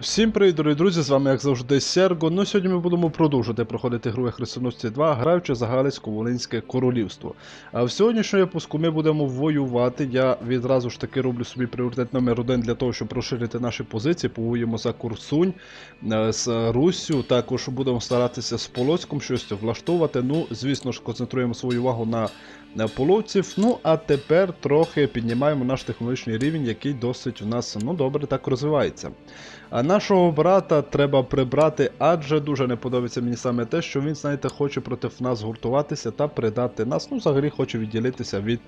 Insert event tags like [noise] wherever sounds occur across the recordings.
Всім привіт, дорогі друзі! З вами, як завжди, Серго. Ну, сьогодні ми будемо продовжувати проходити гру Хрестоносці 2, граючи за Галицько-Волинське королівство. А в сьогоднішньому випуску ми будемо воювати. Я відразу ж таки роблю собі пріоритет номер один для того, щоб розширити наші позиції. Повоюємо за Курсунь е, з Руссю. Також будемо старатися з Полоцьком щось влаштовувати. Ну, звісно ж, концентруємо свою увагу на половців. Ну, а тепер трохи піднімаємо наш технологічний рівень, який досить у нас ну, добре так розвивається. А нашого брата треба прибрати, адже дуже не подобається мені саме те, що він, знаєте, хоче проти нас гуртуватися та придати нас. Ну, взагалі хоче відділитися від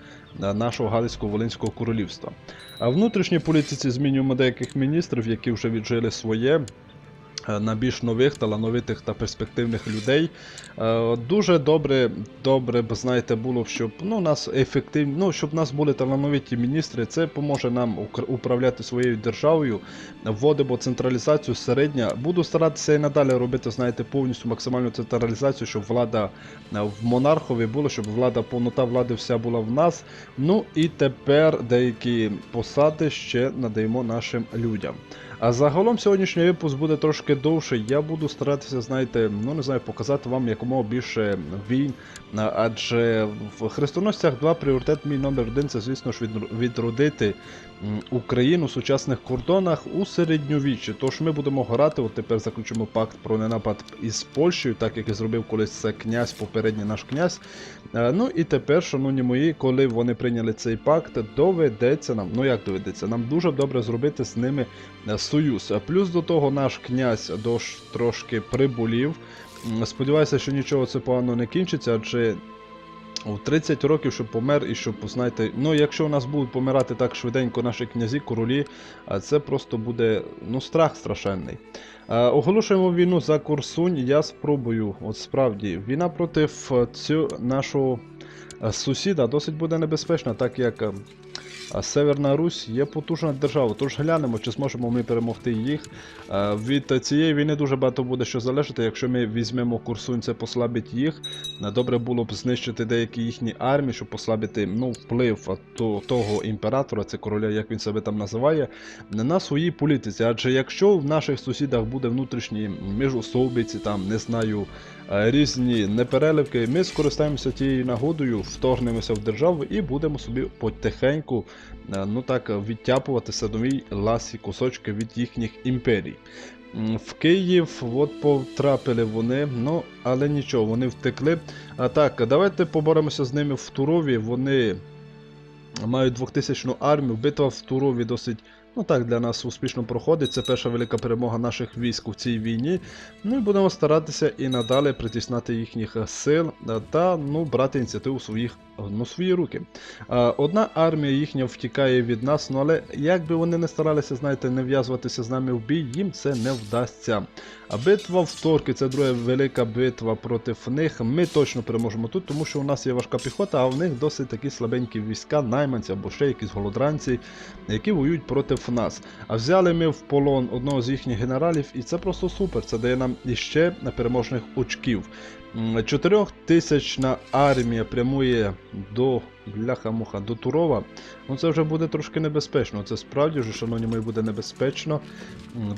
е, нашого Галицько-Волинського королівства. А внутрішній політиці змінюємо деяких міністрів, які вже віджили своє. Е, На більш нових, талановитих та перспективних людей. Е, Дуже добре, добре б знаєте, було б, щоб ну, нас ефективні, ну, щоб нас були талановиті міністри. Це поможе нам управляти своєю державою. Вводимо централізацію середня. Буду старатися і надалі робити, знаєте, повністю максимальну централізацію, щоб влада е, в монархові була, щоб влада, повнота влади вся була в нас. Ну і тепер деякі посади ще надаємо нашим людям. А загалом сьогоднішній випуск буде трошки довший. Я буду старатися, знаєте, ну не знаю, показати вам якомога більше війн. Адже в хрестоносцях 2 пріоритет мій номер один це, звісно ж, відродити Україну в сучасних кордонах у середньовіччі. Тож ми будемо грати, от тепер заключимо пакт про ненапад із Польщею, так як і зробив колись це князь, попередній наш князь. Е, Ну і тепер, шановні мої, коли вони прийняли цей пакт, доведеться нам, ну як доведеться, нам дуже добре зробити з ними е, союз. Плюс до того наш князь дош трошки приболів. Сподіваюся, що нічого це погано не кінчиться, адже у 30 років, щоб помер, і щоб, знаєте, ну якщо у нас будуть помирати так швиденько наші князі, королі, це просто буде ну, страх страшенний. Оголошуємо війну за Курсунь. Я спробую, от справді, війна проти цього нашого сусіда досить буде небезпечна, так як а Северна Русь є потужна держава, тож глянемо, чи зможемо ми перемогти їх. Е, Від цієї війни дуже багато буде що залежати. Якщо ми візьмемо Курсунь, це послабить їх. Е, Добре було б знищити деякі їхні армії, щоб послабити ну, вплив того імператора, це короля, як він себе там називає, на своїй політиці. Адже якщо в наших сусідах буде внутрішні міжусобиці, там не знаю, е, різні непереливки, ми скористаємося тією нагодою, вторгнемося в державу і будемо собі потихеньку ну так, відтяпувати садові ласі кусочки від їхніх імперій. В Київ от потрапили вони, ну але нічого, вони втекли. А так, давайте поборемося з ними в Турові. Вони мають 2000 армію. Битва в Турові досить, ну так, для нас успішно проходить. Це перша велика перемога наших військ у цій війні. Ну і будемо старатися і надалі притіснати їхніх сил та ну, брати ініціативу в своїх ну, свої руки. Одна армія їхня втікає від нас, ну але як би вони не старалися, знаєте, не в'язуватися з нами в бій, їм це не вдасться. А битва в Торки це друга велика битва проти них. Ми точно переможемо тут, тому що у нас є важка піхота, а в них досить такі слабенькі війська, найманці або ще якісь голодранці, які воюють проти нас. А взяли ми в полон одного з їхніх генералів, і це просто супер. Це дає нам іще на переможних очків. М, Чотирьохтисячна армія прямує до бляха-муха до Турова. Ну це вже буде трошки небезпечно. Це справді вже, шановні мої, буде небезпечно.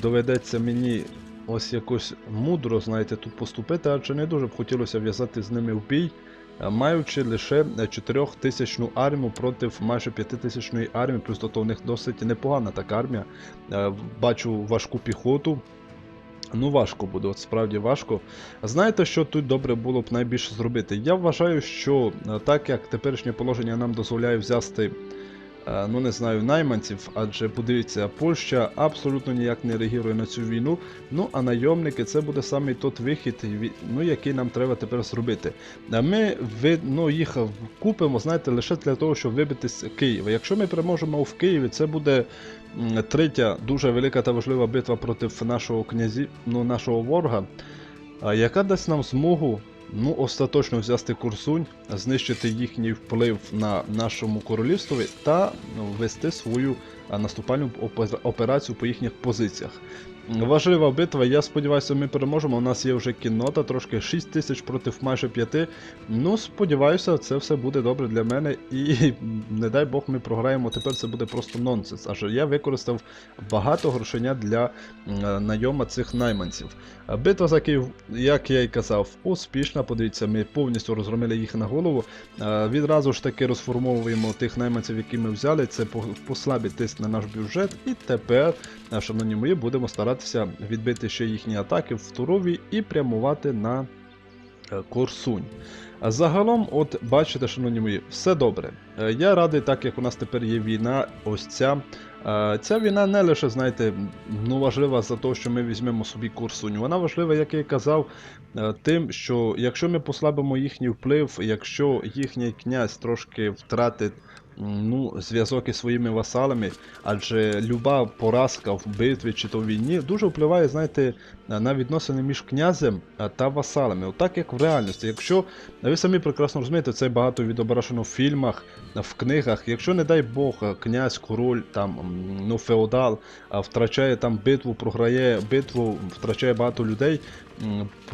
Доведеться мені ось якось мудро, знаєте, тут поступити, адже не дуже б хотілося в'язати з ними в бій. Е, Маючи лише 4000 армію проти майже 5000 армії, плюс то в них досить непогана така армія. Е, Бачу важку піхоту, Ну, важко буде, от справді важко. Знаєте, що тут добре було б найбільше зробити? Я вважаю, що е, так як теперішнє положення нам дозволяє взяти, е, ну не знаю, найманців, адже подивіться, Польща абсолютно ніяк не реагує на цю війну. Ну а найомники це буде саме той вихід, ну, який нам треба тепер зробити. Е, Ми ну, їх купимо, знаєте, лише для того, щоб вибити з Києва. Якщо ми переможемо в Києві, це буде третя дуже велика та важлива битва проти нашого князі, ну, нашого ворога, яка дасть нам змогу ну, остаточно взяти Курсунь, знищити їхній вплив на нашому королівстві та вести свою наступальну опе- операцію по їхніх позиціях. Важлива битва, я сподіваюся, ми переможемо. У нас є вже кіннота, трошки 6 тисяч проти майже 5. Ну, сподіваюся, це все буде добре для мене. І [laughs] не дай Бог ми програємо. Тепер це буде просто нонсенс. Адже я використав багато грошення для м, найома цих найманців. Битва за Київ, як я і казав, успішна. Подивіться, ми повністю розгромили їх на голову. Е, Відразу ж таки розформовуємо тих найманців, які ми взяли. Це по- послабить тиск на наш бюджет. І тепер, е, шановні мої, будемо старатися відбити ще їхні атаки в Турові і прямувати на е, Корсунь. Загалом, от бачите, шановні мої, все добре. Е, Я радий, так як у нас тепер є війна, ось ця. Е, Ця війна не лише, знаєте, ну важлива за те, що ми візьмемо собі Корсунь. Вона важлива, як я і казав, тим, що якщо ми послабимо їхній вплив, якщо їхній князь трошки втратить ну, зв'язок із своїми васалами, адже люба поразка в битві чи то в війні дуже впливає, знаєте, на відносини між князем е, та васалами. Отак як в реальності. Якщо ви самі прекрасно розумієте, це багато відображено в фільмах, в книгах. Якщо, не дай Бог, е, князь, король, там, ну, феодал втрачає там битву, програє битву, втрачає багато людей.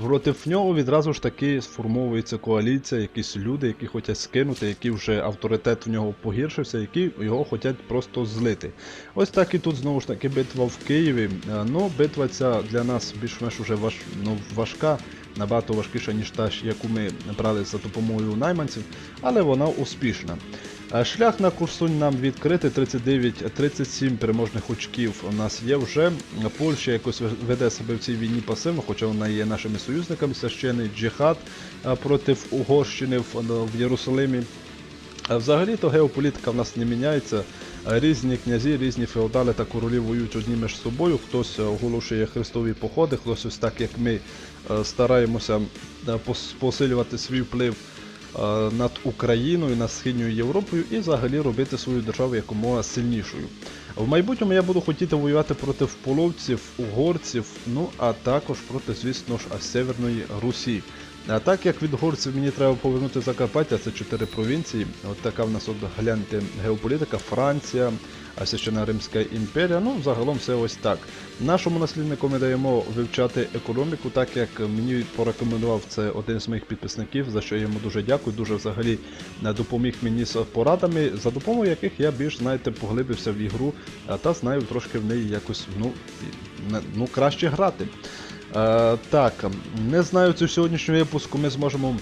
Проти нього відразу ж таки сформовується коаліція, якісь люди, які хочуть скинути, які вже авторитет в нього погіршився, які його хочуть просто злити. Ось так і тут знову ж таки битва в Києві. Е, Ну, битва ця для нас більш-менш уже важ, ну, важка, набагато важкіша, ніж та, яку ми брали за допомогою найманців, але вона успішна. Шлях на Курсунь нам відкритий 39-37 переможних очків у нас є вже. Польща якось веде себе в цій війні пасивно, хоча вона є нашими союзниками. Священий джихад проти Угорщини в Єрусалимі. Взагалі-то геополітика в нас не міняється. Різні князі, різні феодали та королі воюють одні між собою. Хтось е, оголошує хрестові походи, хтось ось так як ми е, стараємося е, посилювати свій вплив над Україною, над Східною Європою і взагалі робити свою державу якомога сильнішою. В майбутньому я буду хотіти воювати проти половців, угорців, ну а також проти, звісно ж, Северної Русі. А так як від горців мені треба повернути Закарпаття, це чотири провінції. От така в нас от гляньте геополітика, Франція, а Римська імперія. Ну, загалом все ось так. Нашому насліднику ми даємо вивчати економіку, так як мені порекомендував це один з моїх підписників, за що я йому дуже дякую. Дуже взагалі е, допоміг мені з порадами, за допомогою яких я більш знаєте поглибився в ігру та знаю трошки в неї якось ну, ну краще грати. Е, так, не знаю цю сьогоднішню випуску ми зможемо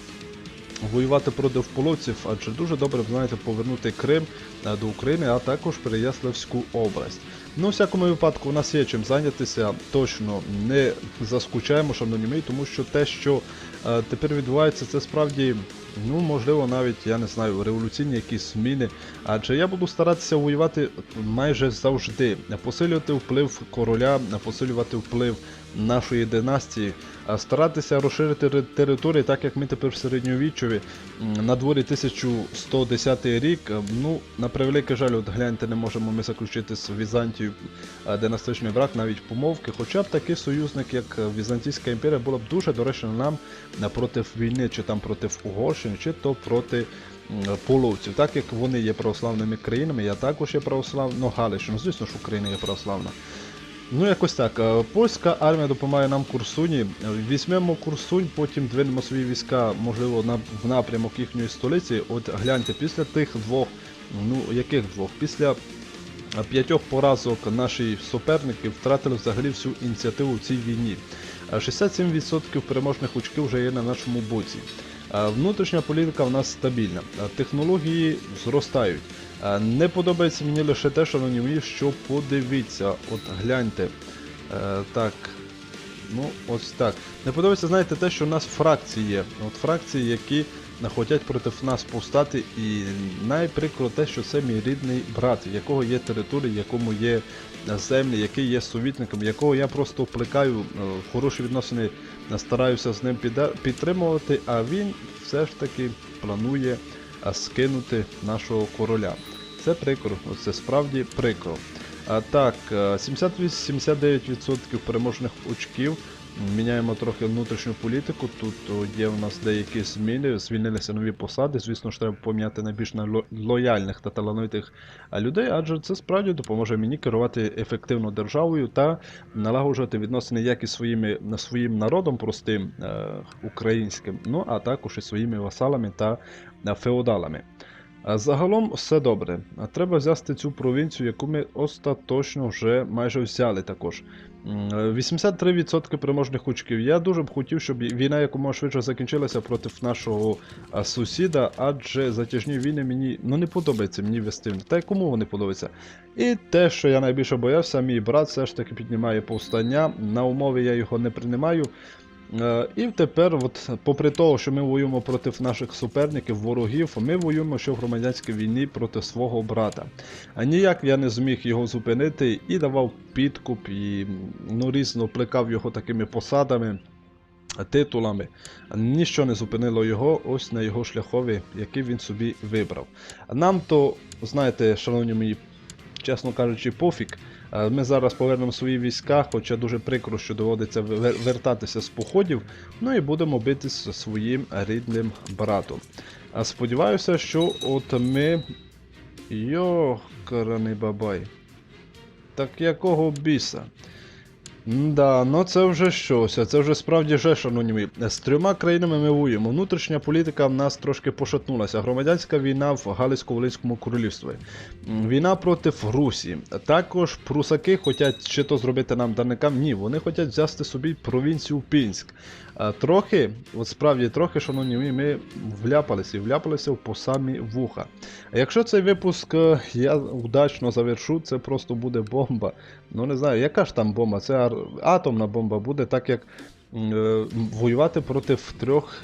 воювати проти половців, адже дуже добре, знаєте, повернути Крим е, до України, а також Переяславську область. Ну, у всякому випадку, у нас є чим зайнятися, точно не заскучаємо, шановні мої, тому що те, що е, тепер відбувається, це справді, ну, можливо, навіть, я не знаю, революційні якісь зміни. Адже я буду старатися воювати майже завжди, посилювати вплив короля, посилювати вплив нашої династії, а старатися розширити ри- території, так як ми тепер в середньовіччові. На дворі 1110 рік. Ну, на превеликий жаль, от гляньте, не можемо ми заключити з Візантією династичний брак, навіть помовки. Хоча б такий союзник, як Візантійська імперія, була б дуже доречна нам проти війни, чи там проти Угорщини, чи то проти половців. Так як вони є православними країнами, я також є православна, ну Галичина, звісно ж Україна є православна. Ну, якось так. Е, Польська армія допомагає нам Курсуні. Е, Візьмемо Курсунь, потім двинемо свої війська, можливо, на, в напрямок їхньої столиці. От гляньте, після тих двох, ну яких двох? Після е, п'ятьох поразок наші суперники втратили взагалі всю ініціативу в цій війні. Е, 67% переможних очків вже є на нашому боці. Внутрішня політика в нас стабільна, технології зростають. Е, Не подобається мені лише те, шановні мої, що подивіться, от гляньте. Е, так. Ну, ось так. Не подобається, знаєте, те, що у нас фракції є. От фракції, які хочуть проти нас повстати, і найприкро те, що це мій рідний брат, в якого є території, в якому є е, землі, який є совітником, якого я просто вплекаю е, в хороші відносини, стараюся з ним підтримувати, а він все ж таки планує е, скинути нашого короля. Це прикро, це справді прикро. А так, е, 78-79% переможних очків Міняємо трохи внутрішню політику. Тут є у нас деякі зміни, звільнилися нові посади. Звісно ж, треба поміняти найбільш на ло- лояльних та талановитих людей, адже це справді допоможе мені керувати ефективно державою та налагоджувати відносини як із своїми своїм народом простим е, українським, ну а також і своїми васалами та е, феодалами. Загалом все добре. Треба взяти цю провінцію, яку ми остаточно вже майже взяли також. М, е, 83% переможних очків. Я дуже б хотів, щоб війна якомога швидше закінчилася проти нашого сусіда, адже затяжні війни мені ну, не подобається мені вести. Та й кому вони подобаються. І те, що я найбільше боявся, мій брат все ж таки піднімає повстання. На умови я його не приймаю. Е, І тепер, от, попри того, що ми воюємо проти наших суперників, ворогів, ми воюємо ще в громадянській війні проти свого брата. А ніяк я не зміг його зупинити і давав підкуп, і ну, різно плекав його такими посадами, титулами. Ніщо не зупинило його ось на його шляхові, який він собі вибрав. Нам то, знаєте, шановні мої, чесно кажучи, пофіг. Е, Ми зараз повернемо свої війська, хоча дуже прикро, що доводиться вертатися з походів. Ну і будемо битись зі своїм рідним братом. А сподіваюся, що от ми. Йохараний бабай. Так якого біса? Да, ну це вже щось, це вже справді же, шановні. З трьома країнами ми воюємо. Внутрішня політика в нас трошки пошатнулася. Громадянська війна в Галицько-Волинському королівстві. Війна проти Русі. Також прусаки хочуть чи то зробити нам дарникам. Ні, вони хочуть взяти собі провінцію Пінськ. А, Трохи, от справді трохи, шановні ми вляпалися і вляпалися по самі вуха. А якщо цей випуск е, я удачно завершу, це просто буде бомба. Ну не знаю, яка ж там бомба? Це атомна бомба буде, так як е, воювати проти трьох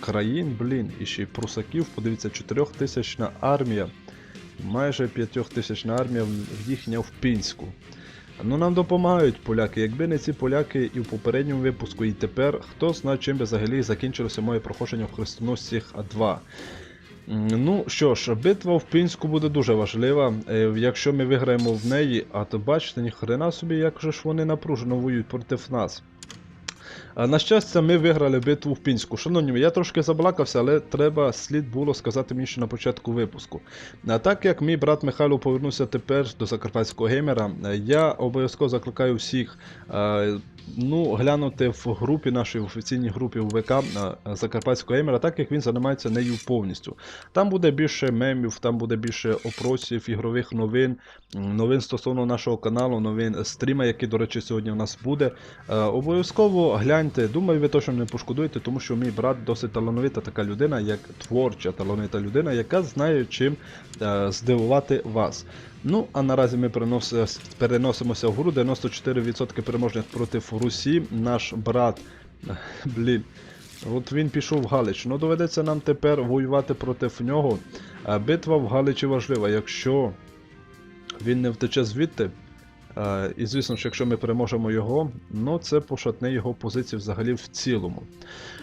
країн, блін, і ще й прусаків, подивіться, 4000 армія. Майже 5000 армія їхня в Пінську. Ну нам допомагають поляки. Якби не ці поляки і в попередньому випуску, і тепер, хто знає, чим би взагалі закінчилося моє проходження в хрестоносцях 2. Ну що ж, битва в Пінську буде дуже важлива. Е, Якщо ми виграємо в неї, а то бачите, ніхрена собі, як же ж вони напружено воюють проти нас. На щастя, ми виграли битву в Пінську. Шановні, я трошки заблакався, але треба слід було сказати мені ще на початку випуску. Так як мій брат Михайло повернувся тепер до закарпатського геймера, я обов'язково закликаю всіх ну, глянути в групі нашій в офіційній групі УВК е, закарпатського геймера, так як він займається нею повністю. Там буде більше мемів, там буде більше опросів, ігрових новин, новин стосовно нашого каналу, новин стріма, який, до речі, сьогодні у нас буде. Е, Обов'язково гляньте. Думаю, ви точно не пошкодуєте, тому що мій брат досить талановита така людина, як творча талановита людина, яка знає чим е, здивувати вас. Ну, а наразі ми переносимося в гру 94% переможних проти Русі. Наш брат. [laughs] Блін. От він пішов в Галич. Ну доведеться нам тепер воювати проти нього. Битва в Галичі важлива. Якщо він не втече звідти, і звісно, що якщо ми переможемо його, ну це пошатне його позиції взагалі в цілому.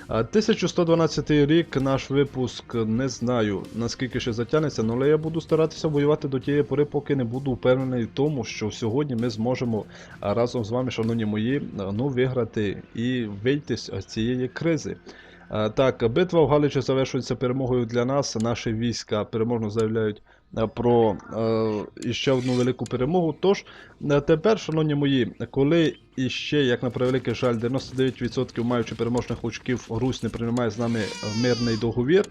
А 1112 рік наш випуск не знаю наскільки ще затягнеться, ну, але я буду старатися воювати до тієї пори, поки не буду впевнений в тому, що сьогодні ми зможемо разом з вами, шановні мої, ну, виграти і вийти з цієї кризи. Так, битва в Галичі завершується перемогою для нас. Наші війська переможно заявляють про е, іще одну велику перемогу. Тож е, тепер, шановні мої, коли іще, як на превеликий жаль, 99% маючи переможних очків, Русь не приймає з нами мирний договір.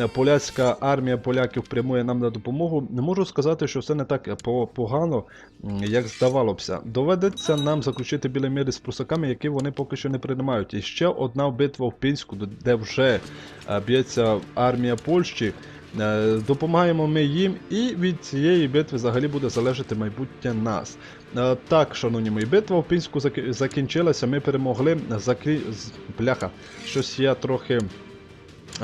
е, Поляцька армія поляків прямує нам на допомогу. Не можу сказати, що все не так по- погано, як здавалося. Доведеться нам заключити білі міри з прусаками, які вони поки що не приймають. І ще одна битва в Пінську, де вже е, б'ється армія Польщі. Е, Допомагаємо ми їм, і від цієї битви взагалі буде залежати майбутнє нас. Е, Так, шановні мої, битва в Пінську закінчилася, ми перемогли. Закрі... Бляха, щось я трохи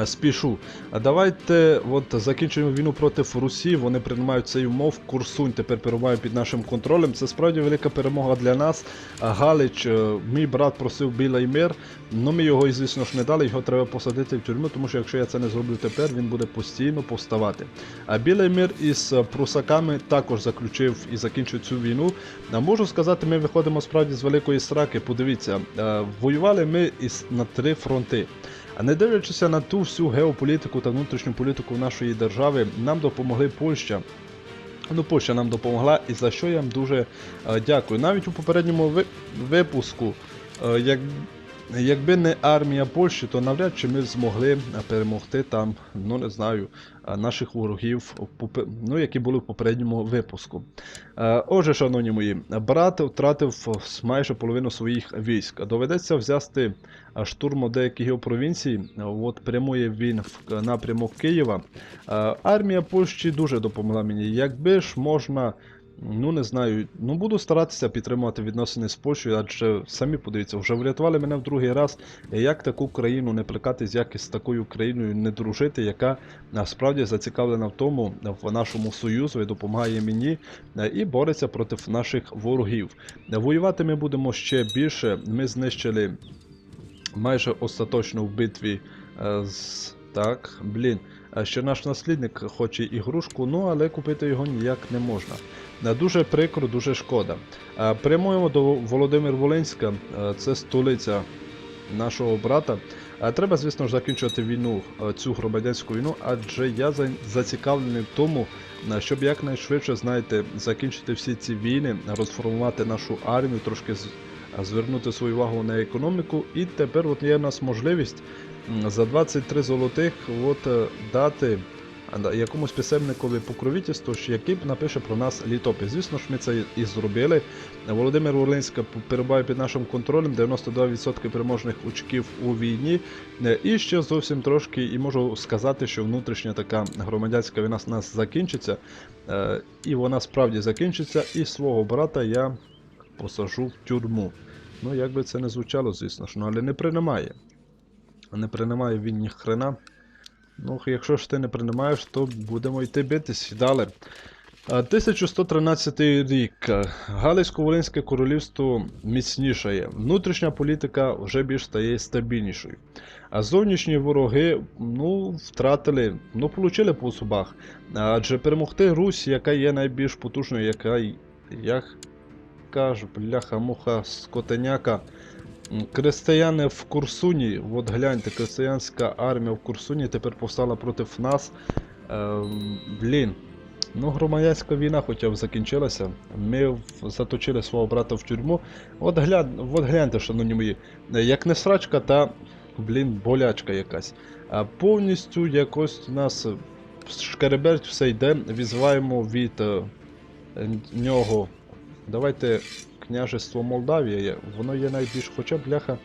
Спішу. А давайте от закінчуємо війну проти Русі. Вони приймають цей умов. Курсунь тепер перебуває під нашим контролем. Це справді велика перемога для нас. Галич, е, мій брат просив білий мир. Ну ми його, звісно ж, не дали. Його треба посадити в тюрму, тому що якщо я це не зроблю тепер, він буде постійно повставати. А білий мир із е, прусаками також заключив і закінчив цю війну. Можу сказати, ми виходимо справді з великої сраки. Подивіться, е, воювали ми із на три фронти. А не дивлячись на ту всю геополітику та внутрішню політику нашої держави, нам допомогли Польща. Ну, Польща нам допомогла, і за що я вам дуже е, дякую. Навіть у попередньому ви- випуску, е, як, якби не армія Польщі, то навряд чи ми змогли е, перемогти там, ну не знаю, е, наших ворогів, ну, які були в попередньому випуску. Е, Отже, шановні мої, брат втратив майже половину своїх військ. Доведеться взяти е, штурм деяких його провінцій. От прямує він в напрямок Києва. Армія Польщі дуже допомогла мені. Якби ж можна. Ну не знаю, ну буду старатися підтримувати відносини з Польщею, адже самі подивіться, вже врятували мене в другий раз. Як таку країну не плекатись, як із такою країною не дружити, яка насправді зацікавлена в тому в нашому союзу і допомагає мені і бореться проти наших ворогів. Воювати ми будемо ще більше. Ми знищили майже остаточно в битві з. Так, блін. Ще наш наслідник хоче ігрушку, ну але купити його ніяк не можна. Дуже прикро, дуже шкода. Е, Прямуємо до Володимир Волинська, е, це столиця нашого брата. Е, Треба, звісно закінчувати війну, цю громадянську війну, адже я зацікавлений в тому, щоб якнайшвидше, знаєте, закінчити всі ці війни, розформувати нашу армію, трошки звернути свою увагу на економіку. І тепер от є в нас можливість за 23 золотих от, дати якомусь писемникові покровительство, ж, який напише про нас літопис. Звісно ж, ми це і зробили. Володимир Волинська перебуває під нашим контролем, 92% переможних очків у війні. Е, І ще зовсім трошки, і можу сказати, що внутрішня така громадянська війна з нас закінчиться. Е, І вона справді закінчиться, і свого брата я посажу в тюрму. Ну, як би це не звучало, звісно ж, ну, але не приймає. Не приймає він ні хрена. Ну, якщо ж ти не приймаєш, то будемо йти битись далі. 1113 рік. Галицько-Волинське королівство міцнішає. Внутрішня політика вже більш стає стабільнішою. А зовнішні вороги ну, втратили, ну, получили по зубах. Адже перемогти Русь, яка є найбільш потужною, яка, як кажу, бляха-муха, скотеняка. М, в Курсуні, от гляньте, крестьянська армія в Курсуні тепер повстала проти нас. Ем, блін. Ну, громадянська війна хоча б закінчилася. Ми заточили свого брата в тюрму. От, гля... от гляньте, шановні мої, як не срачка, та, блін, болячка якась. А повністю якось у нас шкереберть все йде, відзиваємо від е, нього. Давайте княжество Молдавія, воно є найбільш, хоча бляха.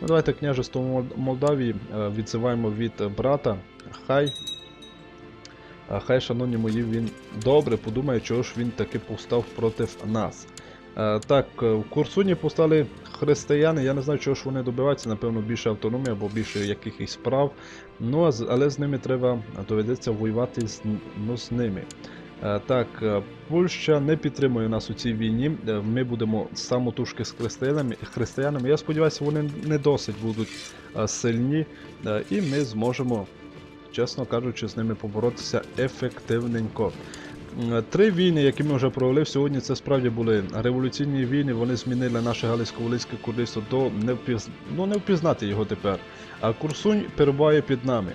Ну давайте княжество Молдавії е, відзиваємо від е, брата. Хай. А хай, шановні мої, він добре подумає, чого ж він таки повстав проти нас. Е, так, е, в Курсуні повстали християни. Я не знаю, чого ж вони добиваються, напевно, більше автономії або більше якихось прав. Ну, але з ними треба доведеться воювати з, ну, з ними. Е, Так, е, Польща не підтримує нас у цій війні. Е, Ми будемо самотужки з християнами. християнами. Я сподіваюся, вони не досить будуть сильні, і ми зможемо, чесно кажучи, з ними поборотися ефективненько. Три війни, які ми вже провели сьогодні, це справді були революційні війни. Вони змінили наше Галицько-Волинське королівство до невпіз... ну, не впізнати його тепер. А Курсунь перебуває під нами.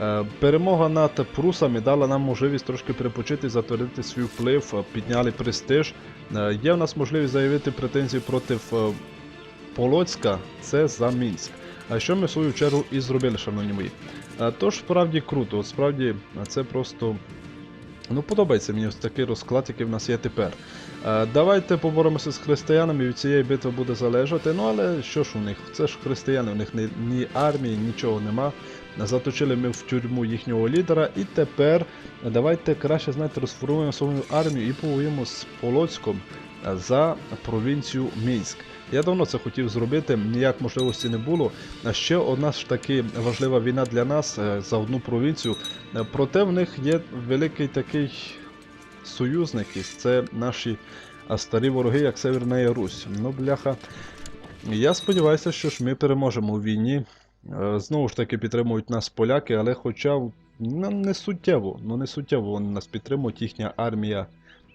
Е, Перемога над прусами дала нам можливість трошки перепочити, затвердити свій вплив, е, підняли престиж. Е, Є в нас можливість заявити претензії проти Полоцька, це за Мінськ. А що ми в свою чергу і зробили, шановні мої. Тож справді круто, справді це просто. Ну, подобається мені ось такий розклад, який в нас є тепер. Е, Давайте поборемося з християнами, від цієї битви буде залежати. Ну але що ж у них? Це ж християни, у них ні, ні армії, нічого нема. Заточили ми в тюрму їхнього лідера, і тепер давайте краще знаєте, розформуємо свою армію і повоюємо з Полоцьком. е, за провінцію Мінськ. Я давно це хотів зробити, ніяк можливості не було. А ще одна ж таки важлива війна для нас е, за одну провінцію. Проте в них є великий такий союзник, і це наші старі вороги, як Северна Русь. Ну, бляха. Я сподіваюся, що ж ми переможемо у війні. Е, Знову ж таки підтримують нас поляки, але хоча ну, не суттєво, ну не суттєво вони нас підтримують, їхня армія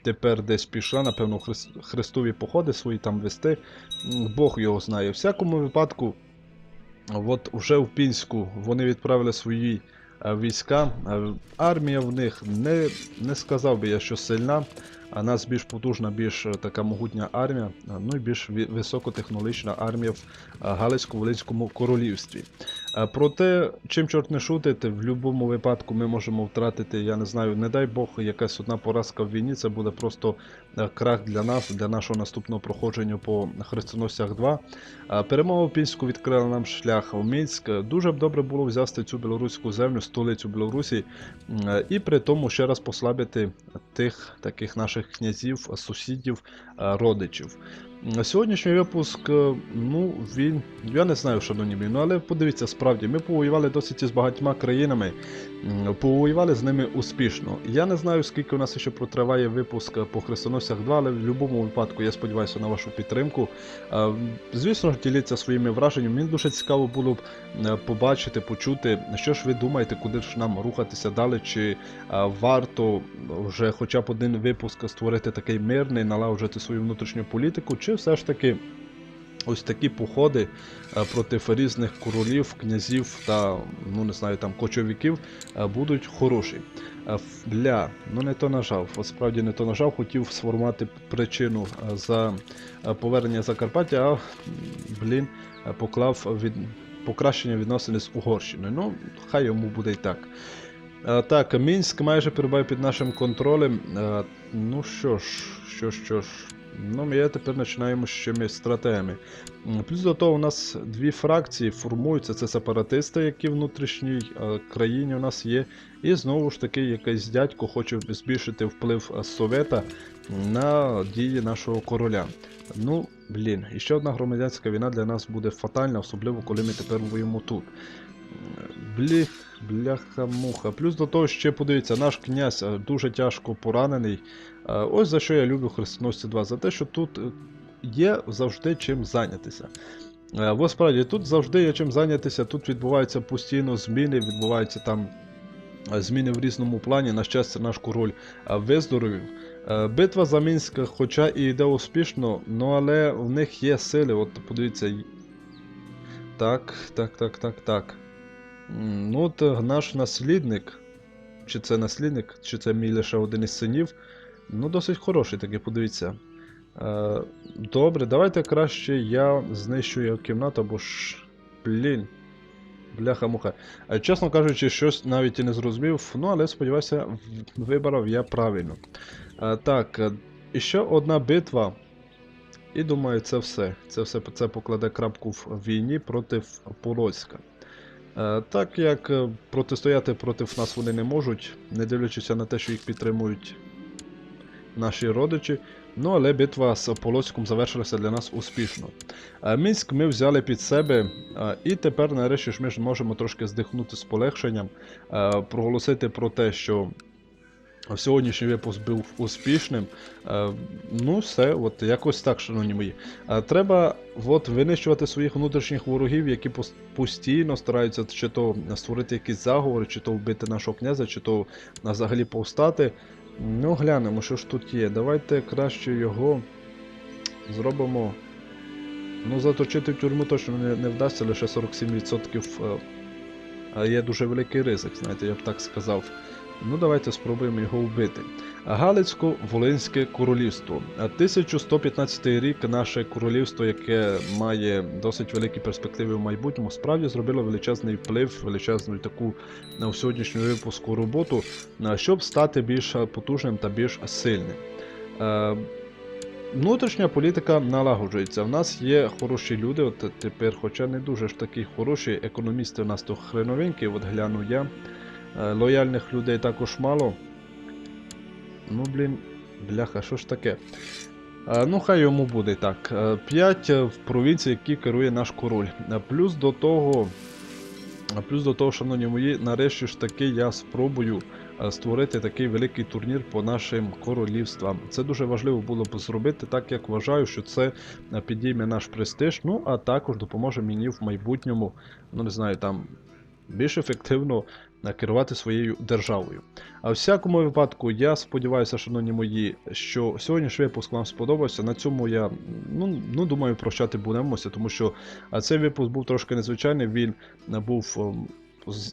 тепер десь пішла, напевно, хрестові походи свої там вести. Бог його знає. В всякому випадку, от уже в Пінську вони відправили свої війська. Е, Армія в них не, не сказав би я, що сильна, а нас більш потужна, більш е, така могутня армія, е, ну і більш високотехнологічна армія в е, Галицько-Волинському королівстві. Проте, чим чорт не шутить, в будь-якому випадку ми можемо втратити, я не знаю, не дай Бог, якась одна поразка в війні, це буде просто е, крах для нас, для нашого наступного проходження по хрестоносцях 2. Е, Перемога в Пінську відкрила нам шлях в Мінськ. Дуже б добре було взяти цю білоруську землю, столицю Білорусі, е, і при тому ще раз послабити тих таких наших князів, сусідів, е, родичів. Сьогоднішній випуск, е, ну він, я не знаю, шановні мої, ну але подивіться, справді, ми повоювали досить із багатьма країнами, повоювали з ними успішно. Я не знаю, скільки у нас ще протриває випуск по хрестоносцях 2, але в будь-якому випадку я сподіваюся на вашу підтримку. Е, Звісно ж, діліться своїми враженнями. Мені дуже цікаво було б е, побачити, почути, що ж ви думаєте, куди ж нам рухатися далі, чи варто вже хоча б один випуск створити такий мирний, налагоджувати свою внутрішню політику, чи все ж таки. Ось такі походи е, проти різних королів, князів та ну не знаю там кочовиків е, будуть хороші. Е, Бля, ну не то нажав. Справді не то нажав, хотів сформувати причину за повернення Закарпаття, а блін, поклав від покращення відносин з Угорщиною. Ну, хай йому буде і так. Так, Мінськ майже перебуває під нашим контролем. Ну що ж, що ж, що ж. Ну, ми тепер починаємо з чимось стратегами. Плюс до того, у нас дві фракції формуються: це сепаратисти, які в внутрішній е, країні у нас є. І знову ж таки, якийсь дядько хоче збільшити вплив е, Совета на дії нашого короля. Ну, блін, і ще одна громадянська війна для нас буде фатальна, особливо коли ми тепер воюємо тут. Бліх, бляха-муха. Плюс до того, ще подивіться, наш князь е, дуже тяжко поранений. Е, Ось за що я люблю Хрестоносці 2, за те, що тут е, є завжди чим зайнятися. Бо справді тут завжди є чим зайнятися, тут відбуваються постійно зміни, відбуваються там зміни в різному плані. На щастя, наш король виздоровів. Битва за Мінськ, хоча і йде успішно, ну але в них є сили. От подивіться. Так, так, так, так, так. Ну, от е, наш наслідник, чи це наслідник, чи це мій лише один із синів, ну, досить хороший такий, подивіться. Е, добре, давайте краще я знищу його кімнату, бо ж. Блін. Бляха-муха. Е, Чесно кажучи, щось навіть і не зрозумів, ну але сподіваюся, вибрав я правильно. Так, і ще одна битва. І думаю, це все. Це все це покладе крапку в війні проти Полоцька. Е, Так як е, протистояти проти нас вони не можуть, не дивлячись на те, що їх підтримують наші родичі. Ну, але битва з Полоцьком завершилася для нас успішно. Е, Мінськ ми взяли під себе, і тепер, нарешті, ж ми ж можемо трошки здихнути з полегшенням, проголосити про те, що сьогоднішній випуск був успішним. Е, Ну, все, от якось так, шановні мої. Е, Треба от, винищувати своїх внутрішніх ворогів, які постійно стараються чи то створити якісь заговори, чи то вбити нашого князя, чи то взагалі повстати. Ну, глянемо, що ж тут є. Давайте краще його зробимо. Ну, заточити в тюрму точно не, не вдасться, лише 47% е, є дуже великий ризик, знаєте, я б так сказав. Ну, давайте спробуємо його вбити. Галицько-Волинське королівство. 1115 рік наше королівство, яке має досить великі перспективи в майбутньому, справді зробило величезний вплив, величезну таку на сьогоднішню випуску роботу, щоб стати більш потужним та більш сильним. Е, Внутрішня політика налагоджується. В нас є хороші люди, от тепер, хоча не дуже ж такі хороші, економісти у нас то хреновенькі, от гляну я. Е, Лояльних людей також мало. Ну, блін, бляха, що ж таке? Е, Ну, хай йому буде так. 5 в провінції, які керує наш король. Е, Плюс до того, е, плюс до того, шановні мої, нарешті ж таки я спробую е, створити такий великий турнір по нашим королівствам. Це дуже важливо було б зробити, так як вважаю, що це е, підійме наш престиж, ну а також допоможе мені в майбутньому, ну не знаю, там більш ефективно е, керувати своєю державою. А в всякому випадку, я сподіваюся, шановні мої, що сьогоднішній випуск вам сподобався. На цьому я ну, ну думаю, прощати будемося, тому що цей випуск був трошки незвичайний. Він е, був. ем,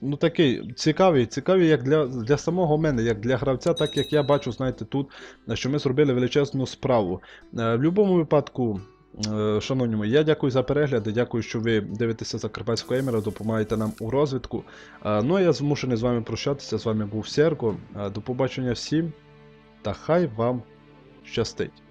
Ну, такий цікавий, цікавий як для, для самого мене, як для гравця, так як я бачу, знаєте, тут, е, що ми зробили величезну справу. Е, В будь-якому випадку, е, шановні мої, я дякую за перегляди, дякую, що ви дивитеся Закарпатського еміра, допомагаєте нам у розвитку. Е, Ну а я змушений з вами прощатися. З вами був Серго. Е, До побачення всім та хай вам щастить.